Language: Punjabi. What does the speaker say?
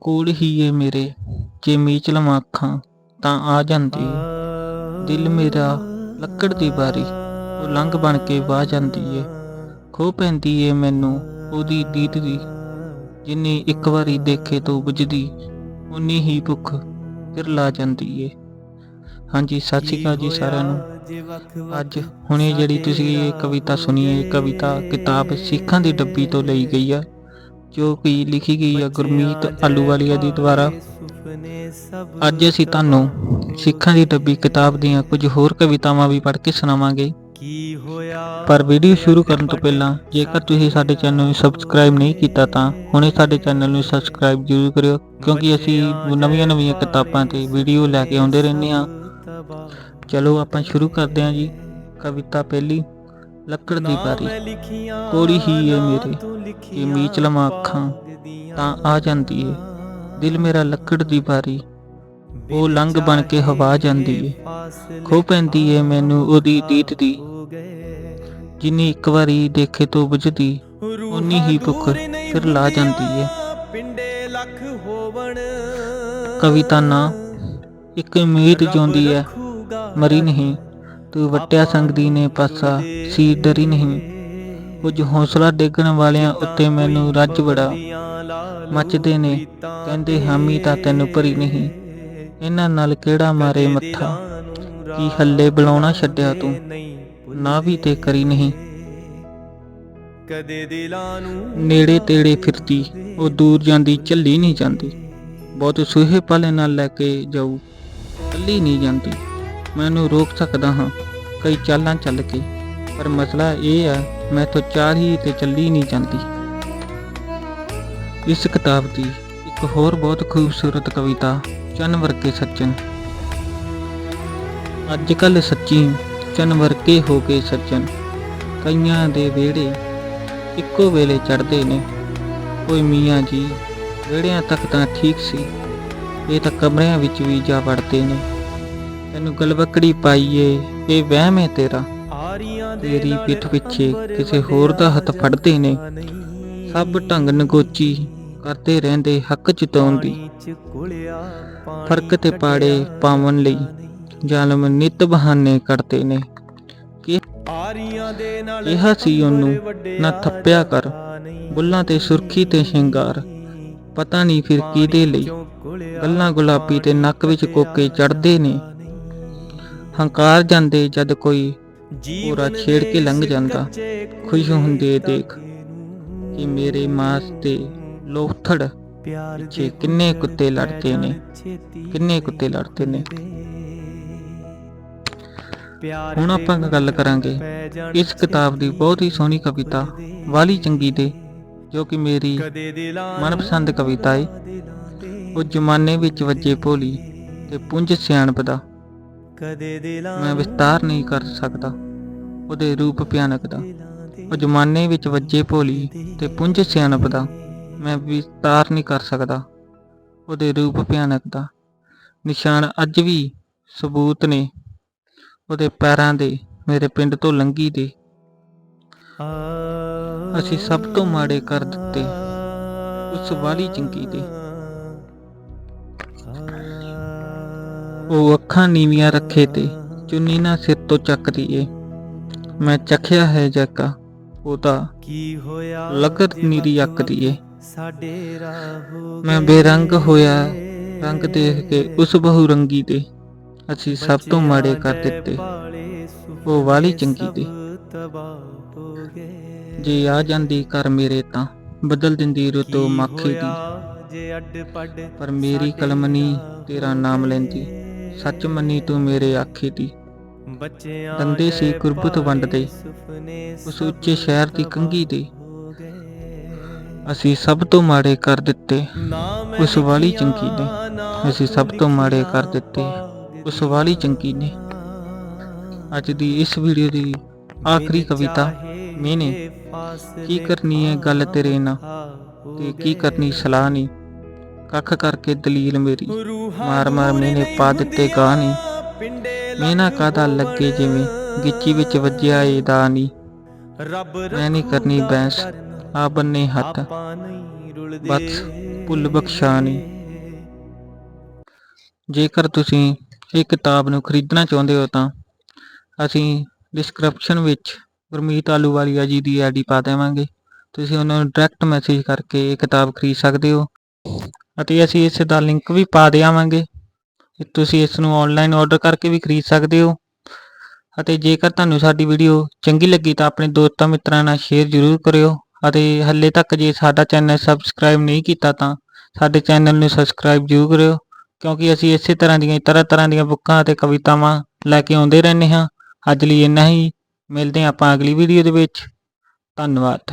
ਕੋਲ ਹੀ ਏ ਮੇਰੇ, ਜੇ ਮੀਚ ਲਵਾਂ ਅੱਖਾਂ ਤਾਂ ਆ ਜਾਂਦੀ। ਏ ਦਿਲ ਮੇਰਾ ਲੱਕੜ ਦੀ ਬਾਰੀ ਉਹ ਲੰਘ ਬਣ ਕੇ ਵਾਹ ਜਾਂਦੀ ਏ। ਖੋ ਪੈਂਦੀ ਏ ਮੈਨੂੰ ਉਹਦੀ ਦੀਦ ਦੀ, ਜਿੰਨੀ ਇੱਕ ਵਾਰੀ ਦੇਖੇ ਤੋਂ ਬੁਝਦੀ ਉਨੀ ਹੀ ਭੁੱਖ ਫਿਰ ਲਾ ਜਾਂਦੀ ਏ। ਹਾਂਜੀ, ਸਤਿ ਸ਼੍ਰੀ ਅਕਾਲ ਜੀ ਸਾਰਿਆਂ ਨੂੰ। ਅੱਜ ਹੁਣੇ ਜਿਹੜੀ ਤੁਸੀਂ ਇਹ ਕਵਿਤਾ ਸੁਣੀ ਹੈ ਕਵਿਤਾ ਕਿਤਾਬ ਸਿੱਖਾਂ ਦੀ ਡੱਬੀ ਤੋਂ ਲਈ ਗਈ ਆ। ਜੋ ਕਿ ਲਿਖੀ ਗਈ ਹੈ ਗੁਰਮੀਤ ਆਲੂਵਾਲੀਆ ਦੀ ਦੁਆਰਾ। ਅੱਜ ਅਸੀਂ ਤੁਹਾਨੂੰ ਸਿੱਖਾਂ ਦੀ ਡੱਬੀ, ਕਿਤਾਬ ਦੀਆਂ ਕੁਝ ਹੋਰ ਕਵਿਤਾਵਾਂ ਵੀ ਪੜ੍ਹ ਕੇ ਸੁਣਾਵਾਂਗੇ। ਪਰ ਵੀਡੀਓ ਸ਼ੁਰੂ ਕਰਨ ਤੋਂ ਪਹਿਲਾਂ, ਜੇਕਰ ਤੁਸੀਂ ਸਾਡੇ ਚੈਨਲ ਨੂੰ ਸਬਸਕ੍ਰਾਈਬ ਨਹੀਂ ਕੀਤਾ ਤਾਂ ਹੁਣੇ ਸਾਡੇ ਚੈਨਲ ਨੂੰ ਸਬਸਕ੍ਰਾਈਬ ਜ਼ਰੂਰ ਕਰਿਓ, ਕਿਉਂਕਿ ਅਸੀਂ ਨਵੀਆਂ-ਨਵੀਆਂ ਕਿਤਾਬਾਂ ਤੇ ਵੀਡੀਓ ਲੈ ਕੇ ਆਉਂਦੇ ਰਹਿੰਦੇ ਹਾਂ। ਚਲੋ ਆਪਾਂ ਸ਼ੁਰੂ ਕਰਦੇ ਹਾਂ ਜੀ। ਕਵਿਤਾ ਪਹਿਲੀ। ਲੱਕੜ ਦੀ ਬਾਰੀ ਕੋੜੀ ਹੀ ਏ ਮੇਰੇ ਕਿ ਮੀਚ ਲਵਾਂ ਅੱਖਾਂ ਤਾਂ ਆ ਜਾਂਦੀ ਏ। ਦਿਲ ਮੇਰਾ ਲੱਕੜ ਦੀ ਬਾਰੀ ਉਹ ਲੰਘ ਬਣ ਕੇ ਹਵਾ ਜਾਂਦੀ ਏ। ਖੋ ਪੈਂਦੀ ਏ ਮੈਨੂੰ ਉਹਦੀ ਦੀਦ ਦੀ। ਜਿੰਨੀ ਇੱਕ ਵਾਰੀ ਦੇਖੇ ਤੋਂ ਬੁਝਦੀ ਉਨੀ ਹੀ ਭੁੱਖ ਫਿਰ ਲਾ ਜਾਂਦੀ ਏ। ਪਿੰਡੇ ਲੱਖ ਹੋਵਣ। ਕਵਿਤਾ ਨਾ ਇੱਕ ਉਮੀਦ ਜਿਉਂਦੀ ਐ ਮਰੀ ਨਹੀਂ। ਤੂੰ ਵਟਿਆ ਸੰਗਦੀ ਨੇ ਪਾਸਾ ਸੀ ਡਰੀ ਨਹੀਂ। ਕੁਝ ਹੌਸਲਾ ਡੇਗਣ ਵਾਲਿਆਂ ਉੱਤੇ ਮੈਨੂੰ ਰੱਜ ਬੜਾ ਮੱਚਦੇ ਨੇ ਕਹਿੰਦੇ ਹਾਮੀ ਤਾਂ ਤੈਨੂੰ ਭਰੀ ਨਹੀਂ। ਇਹਨਾਂ ਨਾਲ ਕਿਹੜਾ ਮਾਰੇ ਮੱਥਾ? ਕੀ ਹੱਲੇ ਬੁਲਾਉਣਾ ਛੱਡਿਆ ਤੂੰ? ਨਾ ਵੀ ਤੇ ਕਰੀ ਨਹੀਂ। ਕਦੇ ਦਿਲਾਂ ਨੂੰ ਨੇੜੇ ਤੇੜੇ ਫਿਰਦੀ ਉਹ ਦੂਰ ਜਾਂਦੀ ਝੱਲੀ ਨਹੀਂ ਜਾਂਦੀ। ਬਹੁਤ ਸੁਹੇ ਪਲ ਨਾਲ ਲੈ ਕੇ ਜਾਊ ਕੱਲੀ ਨਹੀਂ ਜਾਂਦੀ। ਮੈਨੂੰ ਰੋਕ ਸਕਦਾ ਹਾਂ। ਕਈ ਚਾਲਾਂ ਚੱਲ ਕੇ। ਪਰ ਮਸਲਾ ਇਹ ਆ, ਮੈਂ ਤੋਂ ਚਾਰ ਹੀ ਤੇ ਚੱਲੀ ਨਹੀਂ ਜਾਂਦੀ। ਇਸ ਕਿਤਾਬ ਦੀ ਇੱਕ ਹੋਰ ਬਹੁਤ ਖੂਬਸੂਰਤ ਕਵਿਤਾ, ਚੰਨ ਵਰਕੇ ਸੱਜਣ। ਅੱਜ ਕੱਲ ਸੱਚੀ ਚੰਨ ਵਰਕੇ ਹੋ ਕੇ ਸੱਜਣ। ਕਈਆਂ ਦੇ ਵਿਹੜੇ ਇੱਕੋ ਵੇਲੇ ਚੜਦੇ ਨੇ। ਓਏ ਮੀਆਂ ਜੀ ਵਿਹੜਿਆਂ ਤੱਕ ਤਾਂ ਠੀਕ ਸੀ। ਇਹ ਤਾਂ ਕਮਰਿਆਂ ਵਿੱਚ ਵੀ ਜਾ ਵੜਦੇ ਨੇ। ਤੈਨੂੰ ਗਲਵਕੜੀ ਪਾਈਏ ਇਹ ਵਹਿਮ ਹੈ ਤੇਰਾ। ਆਰੀਆਂ ਦੇ ਤੇਰੀ ਪਿੱਠ ਪਿੱਛੇ ਕਿਸੇ ਹੋਰ ਦਾ ਹੱਥ ਫੜਦੇ ਨੇ। ਸਭ ਢੰਗ ਨਗੋਚੀ ਕਰਦੇ ਰਹਿੰਦੇ ਹੱਕ ਜਿਤਾਉਣ ਦੀ ਫ਼ਰਕ ਤੇ ਪਾੜੇ ਪਾਵਨ ਲਈ ਜ਼ਾਲਮ ਨਿਤ ਬਹਾਨੇ ਕਰਦੇ ਨੇ। ਕਿ ਆਰੀਆਂ ਦੇ ਨਾਲ ਕਿਹਾ ਸੀ ਉਹਨੂੰ ਨਾ ਥੱਪਿਆ ਕਰ। ਬੁੱਲਾਂ ਤੇ ਸੁਰਖੀ ਤੇ ਸ਼ਿੰਗਾਰ। ਪਤਾ ਨਹੀਂ ਫਿਰ ਕਿਹਦੇ ਲਈ। ਗੱਲਾਂ ਗੁਲਾਬੀ ਤੇ ਨੱਕ ਵਿੱਚ ਕੋਕੇ ਚੜਦੇ ਨੇ। ਹੰਕਾਰ ਜਾਂਦੇ ਜਦ ਕੋਈ ਪੂਰਾ ਛੇੜ ਕੇ ਲੰਘ ਜਾਂਦਾ। ਖੁਸ਼ ਹੁੰਦੇ ਦੇਖ ਕਿ ਮੇਰੇ ਮਾਸ ਤੇ ਲੋਥੜ ਪਿਆਰ ਪਿੱਛੇ ਕਿੰਨੇ ਕੁੱਤੇ ਲੜਦੇ ਨੇ ਕਿੰਨੇ ਕੁੱਤੇ ਲੜਦੇ ਨੇ। ਪਿਆਰ ਹੁਣ ਆਪਾਂ ਗੱਲ ਕਰਾਂਗੇ ਇਸ ਕਿਤਾਬ ਦੀ ਬਹੁਤ ਹੀ ਸੋਹਣੀ ਕਵਿਤਾ ਵਾਲੀ ਚੰਗੀ ਦੇ ਜੋ ਕਿ ਮੇਰੀ ਮਨਪਸੰਦ ਕਵਿਤਾ ਹੈ ਉਹ ਜ਼ਮਾਨੇ ਵਿੱਚ ਵੱਜੇ ਭੋਲੀ ਤੇ ਪੁੰਜ ਸਿਆਣਪ ਦਾ ਕਦੇ ਦਿਲਾਂ ਮੈਂ ਵਿਸਤਾਰ ਨਹੀਂ ਕਰ ਸਕਦਾ। ਉਹਦੇ ਰੂਪ ਭਿਆਨਕ ਦਾ। ਉਹ ਜ਼ਮਾਨੇ ਵਿੱਚ ਵੱਜੇ ਭੋਲੀ ਤੇ ਪੁੰਜ ਸਿਆਣਪ ਦਾ। ਮੈਂ ਵਿਸਤਾਰ ਨਹੀਂ ਕਰ ਸਕਦਾ। ਉਹਦੇ ਰੂਪ ਭਿਆਨਕ ਦਾ। ਨਿਸ਼ਾਨ ਅੱਜ ਵੀ ਸਬੂਤ ਨੇ। ਉਹਦੇ ਪੈਰਾਂ ਦੇ ਮੇਰੇ ਪਿੰਡ ਤੋਂ ਲੰਗੀ ਦੇ। ਅਸੀਂ ਸਭ ਤੋਂ ਮਾੜੇ ਕਰ ਦਿੱਤੇ। ਉਸ ਵਾਲੀ ਚੰਗੀ ਦੇ। ਉਹ ਅੱਖਾਂ ਨੀਵੀਆਂ ਰੱਖੇ ਤੇ ਚੁੰਨੀ ਨਾ ਸਿਰ ਤੋਂ ਚੱਕਦੀ ਏ ਮੈਂ ਚੱਖਿਆ ਹੈ ਜੈਕਾ, ਉਹਦਾ ਕੀ ਹੋਇਆ ਲਗਤ ਨੀਰੀ ਅੱਕਦੀ ਏ ਸਾਡੇ ਰਾਹੋ ਮੈਂ ਬੇਰੰਗ ਹੋਇਆ ਰੰਗ ਦੇਖ ਕੇ ਉਸ ਬਹੁ ਰੰਗੀ ਦੇ। ਅਸੀਂ ਸਭ ਤੋਂ ਮਾੜੇ ਕਰ ਦਿੱਤੇ। ਉਹ ਵਾਲੀ ਚੰਗੀ ਦੇ। ਜੇ ਆ ਜਾਂਦੀ ਕਰ ਮੇਰੇ ਤਾਂ ਬਦਲ ਦਿੰਦੀ ਰੁਤੋ ਮਾਖੀ ਦੀ। ਜੇ ਅੱਡ ਪੱਡ ਪਰ ਮੇਰੀ ਕਲਮ ਨੀ ਤੇਰਾ ਨਾਮ ਲੈਂਦੀ। ਸੱਚ ਮੰਨੀ ਤੂੰ ਮੇਰੇ ਆਖੀ ਦੀ। ਬੱਚਿਆਂ ਦੰਦੇ ਸੀ ਗੁਰਬਤ ਵੰਡਦੇ ਉਸ ਉੱਚੇ ਸ਼ਹਿਰ ਦੀ ਕੰਗੀ ਦੇ। ਅਸੀਂ ਸਭ ਤੋਂ ਮਾੜੇ ਕਰ ਦਿੱਤੇ। ਉਸ ਵਾਲੀ ਚੰਗੀ ਨੇ। ਅਸੀਂ ਸਭ ਤੋਂ ਮਾੜੇ ਕਰ ਦਿੱਤੇ। ਉਸ ਵਾਲੀ ਚੰਗੀ ਨੇ। ਅੱਜ ਦੀ ਇਸ ਵੀਡੀਓ ਦੀ ਆਖਰੀ ਕਵਿਤਾ ਮੈਨੇ ਕੀ ਕਰਨੀ ਹੈ ਗੱਲ ਤੇਰੇ ਨਾਲ? ਤੇ ਕੀ ਕਰਨੀ ਸਲਾਹ ਨਹੀਂ? ਕੱਖ ਕਰਕੇ ਦਲੀਲ ਮੇਰੀ। ਮਾਰ ਮਾਰ ਮੈਨੇ ਪਾ ਦਿੱਤੇ ਗਾਹ ਨਹੀਂ ਕਾਦਾ ਲੱਗੇ ਜਿਵੇਂ ਗਿੱਚੀ ਵਿੱਚ ਵੱਜਿਆ ਏ ਦਾ ਮੈਂ ਨਹੀਂ ਕਰਨੀ ਬੈਂਸ ਆ ਬੰਨੇ ਹੱਥ। ਬਸ ਭੁੱਲ ਬਖਸ਼ਾ ਜੇਕਰ ਤੁਸੀਂ ਇਹ ਕਿਤਾਬ ਨੂੰ ਖਰੀਦਣਾ ਚਾਹੁੰਦੇ ਹੋ ਤਾਂ ਅਸੀਂ ਡਿਸਕ੍ਰਿਪਸ਼ਨ ਵਿੱਚ ਗੁਰਮੀਤ ਆਲੂਵਾਲੀਆ ਜੀ ਦੀ ਆਈਡੀ ਪਾ ਦੇਵਾਂਗੇ। ਤੁਸੀਂ ਉਹਨਾਂ ਨੂੰ ਡਾਇਰੈਕਟ ਮੈਸੇਜ ਕਰਕੇ ਇਹ ਕਿਤਾਬ ਖਰੀਦ ਸਕਦੇ ਹੋ। ਅਤੇ ਅਸੀਂ ਇਸ ਦਾ ਲਿੰਕ ਵੀ ਪਾ ਦੇਵਾਂਗੇ ਤੇ ਤੁਸੀਂ ਇਸ ਨੂੰ ਆਨਲਾਈਨ ਆਰਡਰ ਕਰਕੇ ਵੀ ਖਰੀਦ ਸਕਦੇ ਹੋ। ਅਤੇ ਜੇਕਰ ਤੁਹਾਨੂੰ ਸਾਡੀ ਵੀਡੀਓ ਚੰਗੀ ਲੱਗੀ ਤਾਂ ਆਪਣੇ ਦੋਸਤਾਂ ਮਿੱਤਰਾਂ ਨਾਲ ਸ਼ੇਅਰ ਜ਼ਰੂਰ ਕਰਿਓ। ਅਤੇ ਹੱਲੇ ਤੱਕ ਜੇ ਸਾਡਾ ਚੈਨਲ ਸਬਸਕ੍ਰਾਈਬ ਨਹੀਂ ਕੀਤਾ ਤਾਂ ਸਾਡੇ ਚੈਨਲ ਨੂੰ ਸਬਸਕ੍ਰਾਈਬ ਜ਼ਰੂਰ ਕਰਿਓ। ਕਿਉਂਕਿ ਅਸੀਂ ਇਸੇ ਤਰ੍ਹਾਂ ਦੀਆਂ, ਤਰ੍ਹਾਂ ਤਰ੍ਹਾਂ ਦੀਆਂ ਬੁੱਕਾਂ ਅਤੇ ਕਵਿਤਾਵਾਂ ਲੈ ਕੇ ਆਉਂਦੇ ਰਹਿੰਦੇ ਹਾਂ। ਅੱਜ ਲਈ ਇੰਨਾ ਹੀ। ਮਿਲਦੇ ਹਾਂ ਆਪਾਂ ਅਗਲੀ ਵੀਡੀਓ ਦੇ ਵਿੱਚ। ਧੰਨਵਾਦ।